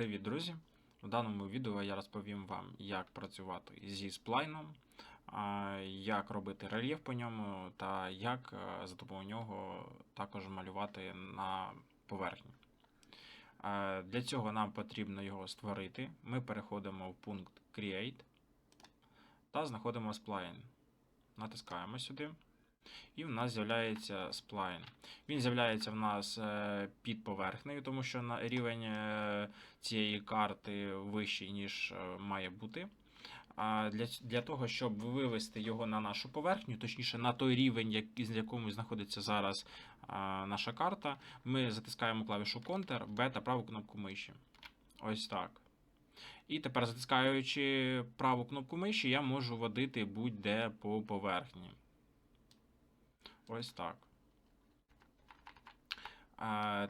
Привіт, друзі! У даному відео я розповім вам, як працювати зі сплайном, як робити рельєф по ньому та як е, за допомогою нього також малювати на поверхні. Для цього нам потрібно його створити. Ми переходимо в пункт Create та знаходимо spline. Натискаємо сюди. І в нас з'являється сплайн. Він з'являється в нас е, під поверхнею, тому що на рівень е, цієї карти вищий, ніж е, має бути. А для, для того, щоб вивести його на нашу поверхню, точніше на той рівень, як, з якому знаходиться зараз а, наша карта, ми затискаємо клавішу Ctrl, B та праву кнопку миші. Ось так. І тепер, затискаючи праву кнопку миші, я можу водити будь-де по поверхні. Ось так.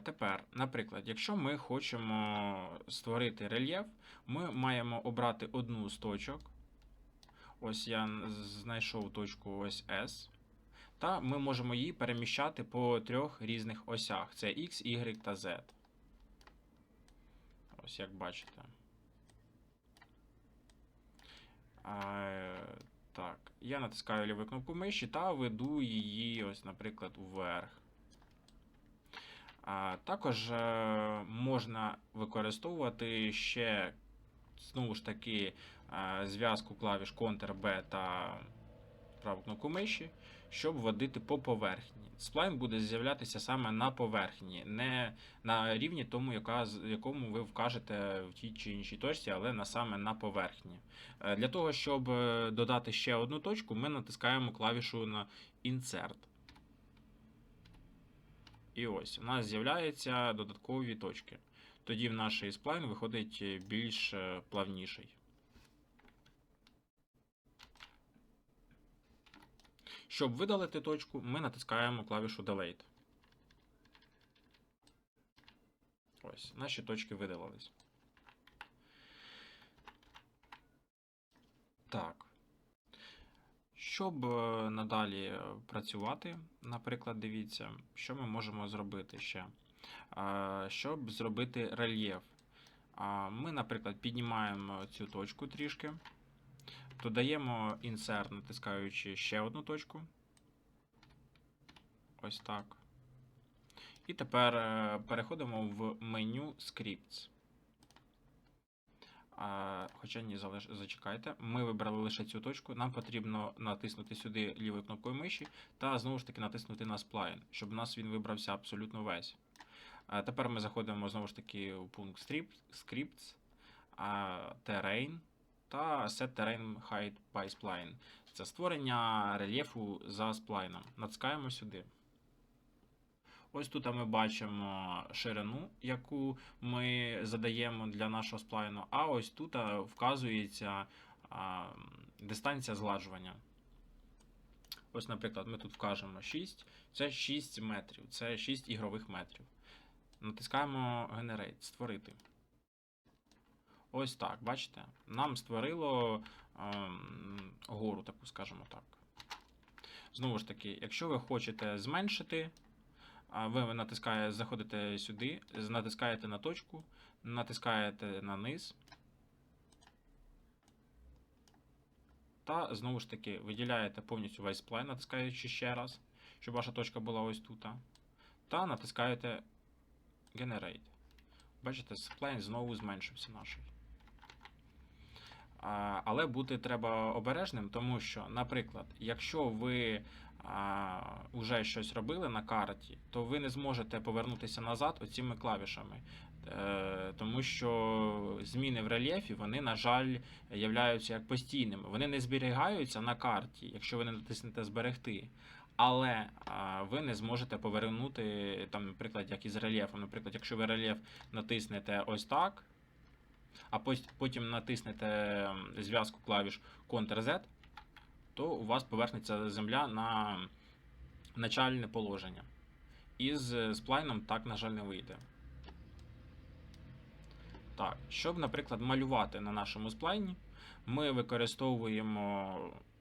Тепер, наприклад, якщо ми хочемо створити рельєф, ми маємо обрати одну з точок. Ось я знайшов точку ось S. Та ми можемо її переміщати по трьох різних осях: це X, Y та Z. Ось як бачите. А, так, я натискаю ліву кнопку миші та веду її, ось, наприклад, вверх. А, також е, можна використовувати ще, знову ж таки, е, зв'язку клавіш Ctrl-B та праву кнопку миші, щоб водити по поверхні. Сплайн буде з'являтися саме на поверхні, не на рівні тому, яка, якому ви вкажете в тій чи іншій точці, але на саме на поверхні. Е, Для того, щоб е, додати ще одну точку, ми натискаємо клавішу на Insert. І ось у нас з'являються додаткові точки. Тоді в наш сплайн виходить більш е, плавніший. Щоб видалити точку, ми натискаємо клавішу Delete. Ось, наші точки видалились. Так. Щоб е, надалі е, працювати, наприклад, дивіться, що ми можемо зробити ще. Щоб зробити рельєф. Ми, наприклад, піднімаємо цю точку трішки, додаємо insert, натискаючи ще одну точку. Ось так. І тепер е, переходимо в меню Scripts. Хоча ні, зачекайте. Ми вибрали лише цю точку. Нам потрібно натиснути сюди лівою кнопкою миші та знову ж таки натиснути на Spline, щоб у нас він вибрався абсолютно весь. Тепер ми заходимо знову ж таки у пункт Scripts, Terrain та Set Terrain Height by Spline. Це створення рельєфу за сплайном. Натискаємо сюди. Ось тут ми бачимо ширину, яку ми задаємо для нашого сплайну, а ось тут вказується дистанція згладжування. Ось, наприклад, ми тут вкажемо 6, це 6 метрів, це 6 ігрових метрів. Натискаємо Generate, створити. Ось так, бачите? Нам створило ем, гору, таку, скажімо так. Знову ж таки, якщо ви хочете зменшити, ви натискаєте, заходите сюди, натискаєте на точку, натискаєте на низ. Та знову ж таки виділяєте повністю весь сплайн, натискаючи ще раз, щоб ваша точка була ось тут. Та натискаєте Generate. Бачите, сплайн знову зменшився наш. Але бути треба обережним, тому що, наприклад, якщо ви вже щось робили на карті, то ви не зможете повернутися назад оціми клавішами. Е, тому що зміни в рельєфі, вони, на жаль, являються як постійними. Вони не зберігаються на карті, якщо ви не натиснете зберегти. Але ви не зможете повернути, там, наприклад, як із рельєфом. Наприклад, якщо ви рельєф натиснете ось так, а потім натиснете зв'язку клавіш Ctrl-Z, то у вас повернеться земля на начальне положення. Із е, сплайном так, на жаль, не вийде. Так, щоб, наприклад, малювати на нашому сплайні, ми використовуємо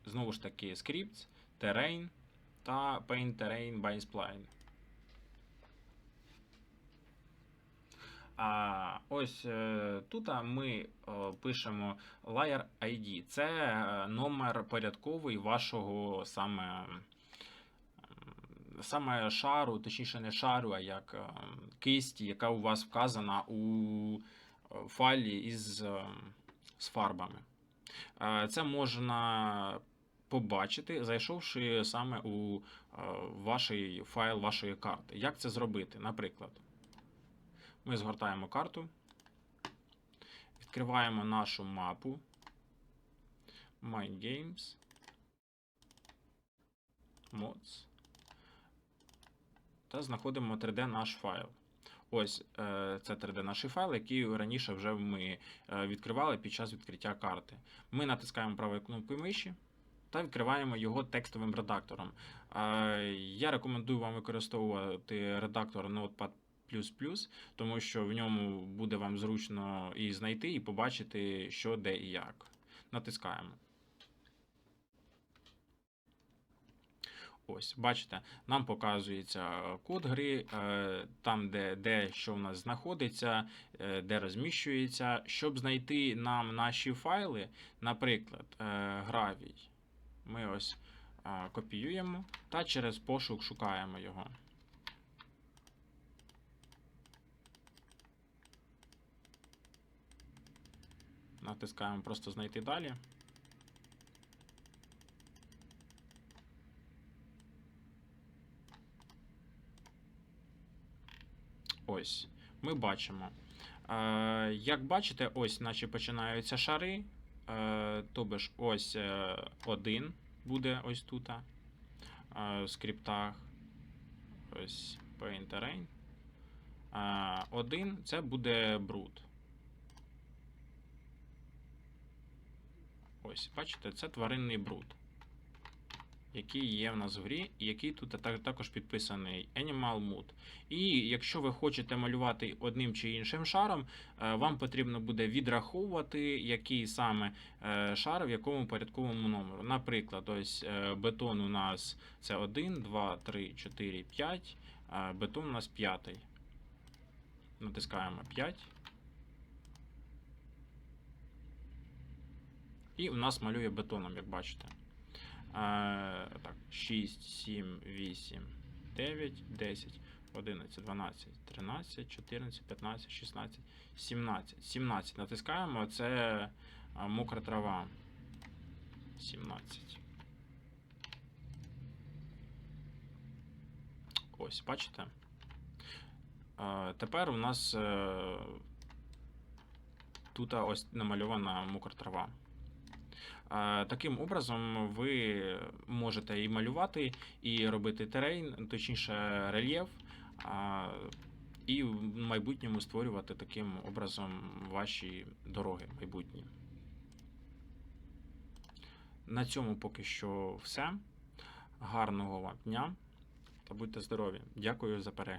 знову ж таки Scripts, Terrain та Paint Terrain by Spline. А ось е, тут ми е, пишемо Layer ID. Це е, номер порядковий вашого саме, саме шару, точніше не шару, а як кисті, яка у вас вказана у файлі із з фарбами. Це можна побачити, зайшовши саме у ваш файл вашої карти. Як це зробити? Наприклад, ми згортаємо карту, відкриваємо нашу мапу My Games, Mods та знаходимо 3D наш файл. Ось е, це 3D наш файл, який раніше вже ми е, відкривали під час відкриття карти. Ми натискаємо правою кнопкою миші та відкриваємо його текстовим редактором. Е, Я рекомендую вам використовувати редактор Notepad++, тому що в ньому буде вам зручно і знайти, і побачити, що де і як. Натискаємо. Ось, бачите, нам показується код гри, е, там, де, де що в нас знаходиться, е, де розміщується. Щоб знайти нам наші файли, наприклад, е, гравій, ми ось е, копіюємо та через пошук шукаємо його. Натискаємо просто знайти далі. Ось, ми бачимо. Е, як бачите, ось наче починаються шари. Е, тобто ж ось е, один буде ось тут. В скриптах. Ось Paint Terrain. Один це буде бруд. Ось, бачите, це тваринний бруд, який є в нас в грі, і який тут також підписаний Animal Mood. І якщо ви хочете малювати одним чи іншим шаром, е, вам потрібно буде відраховувати, який саме е, шар в якому порядковому номеру. Наприклад, ось е, бетон у нас це 1, 2, 3, 4, 5, бетон у нас п'ятий. Натискаємо 5. І у нас малює бетоном, як бачите. Е, так, 6, 7, 8, 9, 10, 11, 12, 13, 14, 15, 16, 17. 17 натискаємо, це мокра трава. 17. Ось, бачите? Е, Тепер у нас е, тут ось намальована мокра трава. Таким образом, ви можете і малювати, і робити терейн, точніше рельєф, і в майбутньому створювати таким образом ваші дороги майбутні. На цьому поки що все. Гарного вам дня та будьте здорові! Дякую за перегляд.